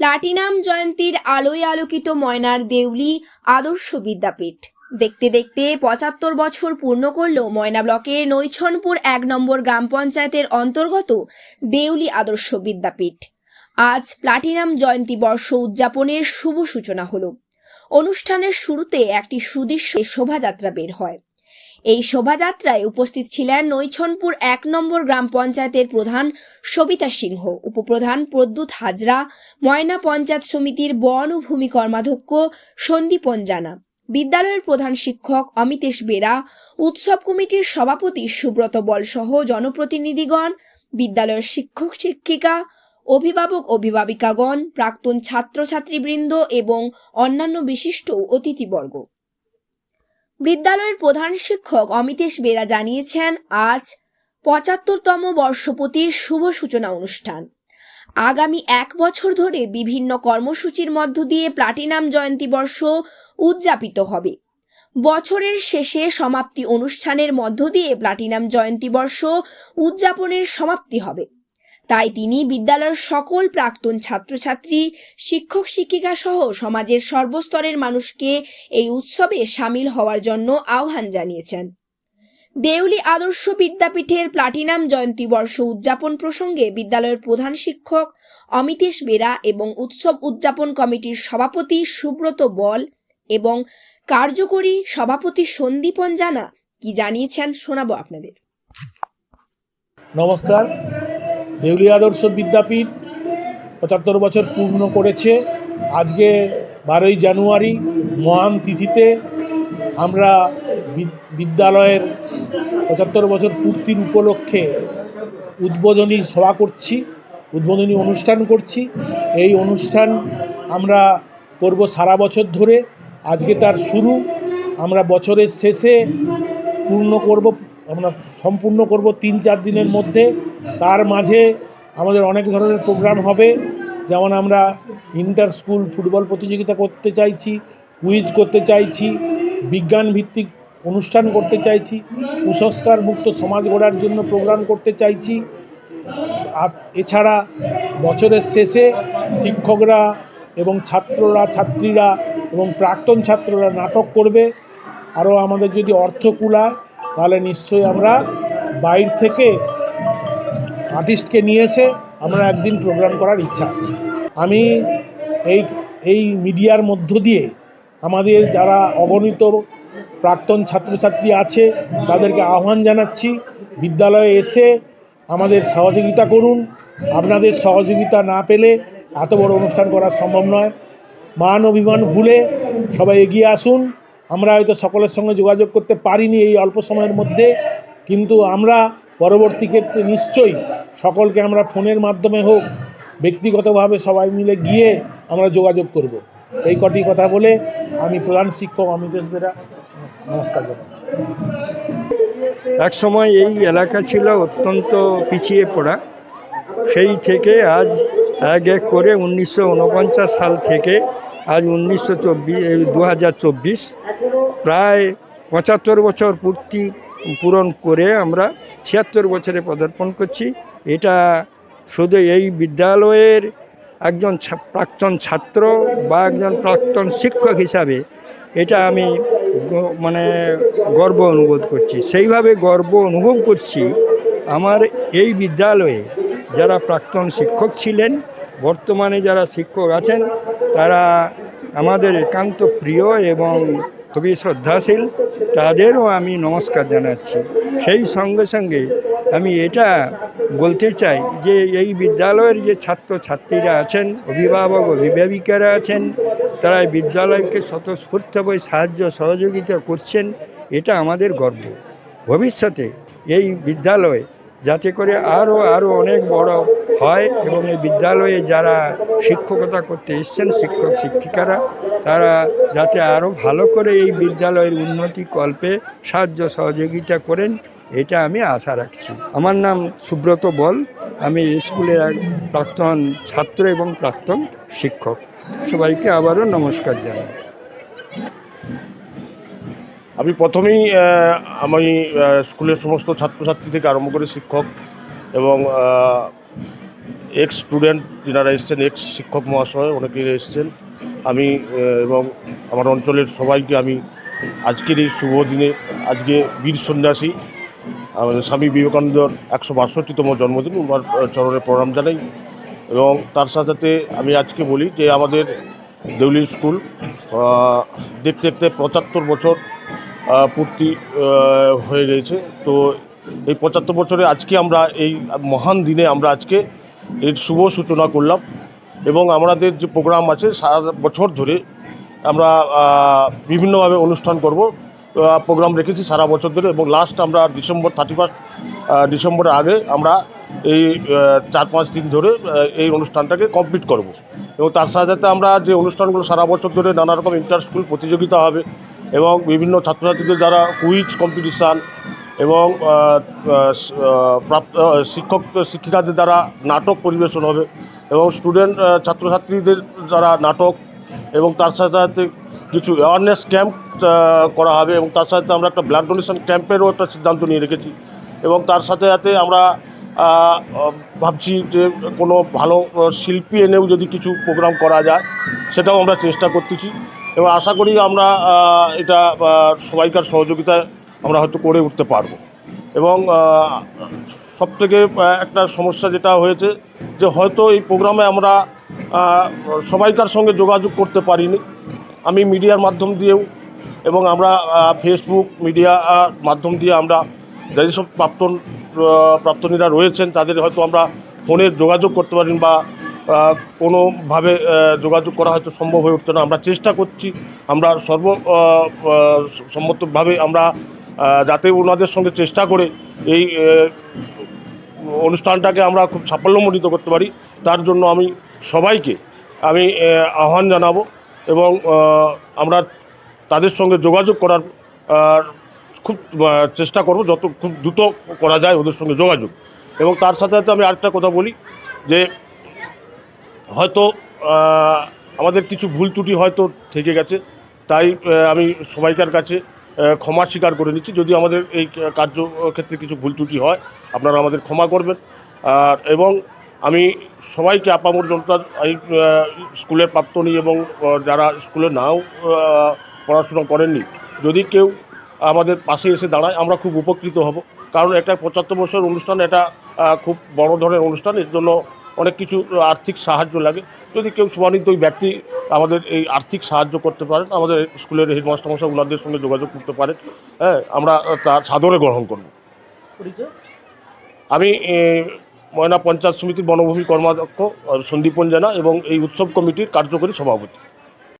Platinum জয়ন্তীর আলোয় আলোকিত ময়নার দেউলি আদর্শ বিদ্যাপীঠ। দেখতে দেখতে পঁচাত্তর বছর পূর্ণ করল ময়না ব্লকের নৈছনপুর এক নম্বর গ্রাম পঞ্চায়েতের অন্তর্গত দেউলি আদর্শ বিদ্যাপীঠ। আজ প্লাটিনাম জয়ন্তী বর্ষ উদযাপনের শুভ সূচনা হলো। অনুষ্ঠানের শুরুতে একটি সুদৃশ্য শোভাযাত্রা বের হয়। এই শোভাযাত্রায় উপস্থিত ছিলেন নৈছনপুর এক নম্বর গ্রাম পঞ্চায়েতের প্রধান সবিতা সিংহ, উপপ্রধান প্রদ্যুৎ হাজরা, ময়না পঞ্চায়েত সমিতির বন ও ভূমি কর্মাধ্যক্ষ সন্দীপন জানা, বিদ্যালয়ের প্রধান শিক্ষক অমিতেশ বেরা, উৎসব কমিটির সভাপতি সুব্রত বলসহ জনপ্রতিনিধিগণ, বিদ্যালয়ের শিক্ষক শিক্ষিকা, অভিভাবক অভিভাবিকাগণ, প্রাক্তন ছাত্রছাত্রীবৃন্দ এবং অন্যান্য বিশিষ্ট অতিথিবর্গ। বিদ্যালয়ের প্রধান শিক্ষক অমিতেশ বেরা জানিয়েছেন, আজ পঁচাত্তরতম বর্ষপতির শুভ সূচনা অনুষ্ঠান। আগামী এক বছর ধরে বিভিন্ন কর্মসূচির মধ্য দিয়ে প্লাটিনাম জয়ন্তী বর্ষ উদযাপিত হবে। বছরের শেষে সমাপ্তি অনুষ্ঠানের মধ্য দিয়ে প্লাটিনাম জয়ন্তী বর্ষ উদযাপনের সমাপ্তি হবে। তাই তিনি বিদ্যালয়ের সকল প্রাক্তন ছাত্রছাত্রী, শিক্ষক শিক্ষিকা সহ সমাজের সর্বস্তরের মানুষকে এই উৎসবে সামিল হওয়ার জন্য আহ্বান জানিয়েছেন। দেউলি আদর্শ বিদ্যাপীঠের প্লাটিনাম জয়ন্তী বর্ষ উদযাপন প্রসঙ্গে বিদ্যালয়ের প্রধান শিক্ষক অমিতেশ বেরা এবং উৎসব উদযাপন কমিটির সভাপতি সুব্রত বল এবং কার্যকরী সভাপতি সন্দীপন জানা কি জানিয়েছেন শোনাবো আপনাদের। নমস্কার। দেউলিয়া আদর্শ বিদ্যাপীঠ পঁচাত্তর বছর পূর্ণ করেছে। আজকে বারোই জানুয়ারি মহান তিথিতে আমরা বিদ্যালয়ের পঁচাত্তর বছর পূর্তির উপলক্ষে উদ্বোধনী সভা করছি, উদ্বোধনী অনুষ্ঠান করছি। এই অনুষ্ঠান আমরা করব সারা বছর ধরে। আজকে তার শুরু। আমরা বছরের শেষে পূর্ণ করব আমরা সম্পূর্ণ করব তিন চার দিনের মধ্যে। তার মাঝে আমাদের অনেক ধরনের প্রোগ্রাম হবে। যেমন আমরা ইন্টার স্কুল ফুটবল প্রতিযোগিতা করতে চাইছি কুইজ করতে চাইছি, বিজ্ঞান ভিত্তিক অনুষ্ঠান করতে চাইছি, কুসংস্কার মুক্ত সমাজ গড়ার জন্য প্রোগ্রাম করতে চাইছি। আর এছাড়া বছরের শেষে শিক্ষকরা এবং ছাত্ররা, ছাত্রীরা এবং প্রাক্তন ছাত্ররা নাটক করবে। আরও আমাদের যদি অর্থ কুলায় তাহলে নিশ্চয়ই আমরা বাইর থেকে আর্টিস্টকে নিয়ে এসে আমরা একদিন প্রোগ্রাম করার ইচ্ছা আছে। আমি এই এই মিডিয়ার মধ্য দিয়ে আমাদের যারা অগণিত প্রাক্তন ছাত্রছাত্রী আছে, তাদেরকে আহ্বান জানাচ্ছি, বিদ্যালয়ে এসে আমাদের সহযোগিতা করুন। আপনাদের সহযোগিতা না পেলে এত বড় অনুষ্ঠান করা সম্ভব নয়। মান অভিমান ভুলে সবাই এগিয়ে আসুন। আমরা হয়তো সকলের সঙ্গে যোগাযোগ করতে পারিনি এই অল্প সময়ের মধ্যে, কিন্তু আমরা পরবর্তী ক্ষেত্রে নিশ্চয়ই সকলকে আমরা ফোনের মাধ্যমে হোক, ব্যক্তিগতভাবে সবাই মিলে গিয়ে আমরা যোগাযোগ করব। এই কটি কথা বলে আমি প্রধান শিক্ষক অমিতেশ বেরা, নমস্কার জানাচ্ছি। এক সময় এই এলাকা ছিল অত্যন্ত পিছিয়ে পড়া। সেই থেকে আজ এক এক করে উনিশশো উনপঞ্চাশ সাল থেকে, আজ উনিশশো চব্বিশ দু প্রায় পঁচাত্তর বছর পূর্তি পূরণ করে আমরা ছিয়াত্তর বছরে পদার্পণ করছি। এটা শুধু এই বিদ্যালয়ের একজন প্রাক্তন ছাত্র বা একজন প্রাক্তন শিক্ষক হিসাবে এটা আমি মানে গর্ব অনুভব করছি। সেইভাবে গর্ব অনুভব করছি আমার এই বিদ্যালয়ে যারা প্রাক্তন শিক্ষক ছিলেন, বর্তমানে যারা শিক্ষক আছেন, তারা আমাদের একান্ত প্রিয় এবং খুবই শ্রদ্ধাশীল। তাদেরও আমি নমস্কার জানাচ্ছি। সেই সঙ্গে সঙ্গে আমি এটা বলতে চাই যে এই বিদ্যালয়ের যে ছাত্র ছাত্রীরা আছেন, অভিভাবক, অভিভাবিকারা আছেন, তারা বিদ্যালয়কে স্বতঃস্ফূর্তভাবে সাহায্য, সহযোগিতা করছেন, এটা আমাদের গর্ব। ভবিষ্যতে এই বিদ্যালয় যাতে করে আরও আরও অনেক বড় হয় এবং এই বিদ্যালয়ে যারা শিক্ষকতা করতে এসছেন, শিক্ষক, শিক্ষিকারা, তারা যাতে আরও ভালো করে এই বিদ্যালয়ের উন্নতি কল্পে সাহায্য সহযোগিতা করেন, এটা আমি আশা রাখছি। আমার নাম সুব্রত বল। আমি স্কুলের এক প্রাক্তন ছাত্র এবং প্রাক্তন শিক্ষক। সবাইকে আবারও নমস্কার জানাই। আমি প্রথমেই আমি স্কুলের সমস্ত ছাত্রছাত্রী থেকে আরম্ভ করে শিক্ষক এবং এক্স স্টুডেন্ট যারা এসছেন এক্স শিক্ষক মহাশয়, অনেকেই এসছেন। আমি এবং আমার অঞ্চলের সবাইকে আমি আজকের এই শুভ দিনে, আজকে বীর সন্ন্যাসী স্বামী বিবেকানন্দর একশো বাষট্টিতম জন্মদিন ওনার চরণে প্রণাম জানাই। এবং তার সাথে সাথে আমি আজকে বলি যে আমাদের দেউলি স্কুল দেখতে দেখতে পঁচাত্তর বছর পূর্তি হয়ে গেছে। তো এই পঁচাত্তর বছরে আজকে আমরা এই মহান দিনে আমরা আজকে এর শুভ সূচনা করলাম এবং আমাদের যে প্রোগ্রাম আছে, সারা বছর ধরে আমরা বিভিন্নভাবে অনুষ্ঠান করব প্রোগ্রাম রেখেছি সারা বছর ধরে এবং লাস্ট আমরা ডিসেম্বর থার্টি ফার্স্ট ডিসেম্বরের আগে আমরা এই চার পাঁচ দিন ধরে এই অনুষ্ঠানটাকে কমপ্লিট করব। এবং তার সাথে সাথে আমরা যে অনুষ্ঠানগুলো সারা বছর ধরে নানা রকম ইন্টার স্কুল প্রতিযোগিতা হবে এবং বিভিন্ন ছাত্রছাত্রীদের যারা কুইজ কম্পিটিশান এবং প্রাপ্ত শিক্ষক, শিক্ষিকাদের দ্বারা নাটক পরিবেশন হবে এবং স্টুডেন্ট ছাত্রছাত্রীদের দ্বারা নাটক এবং তার সাথে সাথে কিছু অ্যাওয়ারনেস ক্যাম্প করা হবে এবং তার সাথে আমরা একটা ব্লাড ডোনেশন ক্যাম্পেরও একটা সিদ্ধান্ত নিয়ে রেখেছি এবং তার সাথে সাথে আমরা ভাবছি যে কোনো ভালো শিল্পী এনেও যদি কিছু প্রোগ্রাম করা যায়, সেটাও আমরা চেষ্টা করতেছি এবং আশা করি আমরা এটা সবাইকার সহযোগিতায় আমরা হয়তো করে উঠতে পারব। এবং সব থেকে একটা সমস্যা যেটা হয়েছে যে হয়তো এই প্রোগ্রামে আমরা সবাইকার সঙ্গে যোগাযোগ করতে পারিনি। আমি মিডিয়ার মাধ্যম দিয়েও এবং আমরা ফেসবুক মিডিয়া মাধ্যম দিয়ে আমরা যেসব প্রাক্তন আহ, প্রাক্তনীরা রয়েছেন তাদের হয়তো আমরা ফোনে যোগাযোগ করতে পারিনি বা কোনোভাবে যোগাযোগ করা হয়তো সম্ভব হয়ে উঠতো না। আমরা চেষ্টা করছি আমরা সর্ব সম্মতভাবে আমরা যাতে ওনাদের সঙ্গে চেষ্টা করে এই অনুষ্ঠানটাকে আমরা খুব সাফল্যমণ্ডিত করতে পারি। তার জন্য আমি সবাইকে আমি আহ্বান জানাব এবং আমরা তাদের সঙ্গে যোগাযোগ করার খুব চেষ্টা করব যত, খুব দ্রুত করা যায় ওদের সঙ্গে যোগাযোগ। এবং তার সাথে সাথে আমি আরেকটা কথা বলি যে, হয়তো আমাদের কিছু ভুল ত্রুটি হয়তো থেকে গেছে। তাই আমি সবাইকার কাছে ক্ষমা স্বীকার করে নিচ্ছি। যদি আমাদের এই কার্যক্ষেত্রে কিছু ভুল ত্রুটি হয়, আপনারা আমাদের ক্ষমা করবেন। আর, এবং আমি সবাইকে আপামর জনতা, এই স্কুলের প্রাক্তনী এবং যারা স্কুলে নাও পড়াশোনা করেননি, যদি কেউ আমাদের পাশে এসে দাঁড়ায়, আমরা খুব উপকৃত হব। কারণ একটা পঁচাত্তর বছর অনুষ্ঠান, এটা খুব বড় ধরনের অনুষ্ঠান, এর জন্য অনেক কিছু আর্থিক সাহায্য লাগে। যদি কেউ সমানিত ওই ব্যক্তি আমাদের এই আর্থিক সাহায্য করতে পারেন আমাদের স্কুলের হেডমাস্টার মশাই ওনাদের সঙ্গে যোগাযোগ করতে পারেন হ্যাঁ আমরা তার সাদরে গ্রহণ করব। আমি ময়না পঞ্চায়েত সমিতির বনভূমি কর্মাধ্যক্ষ সন্দীপন জানা এবং এই উৎসব কমিটির কার্যকরী সভাপতি।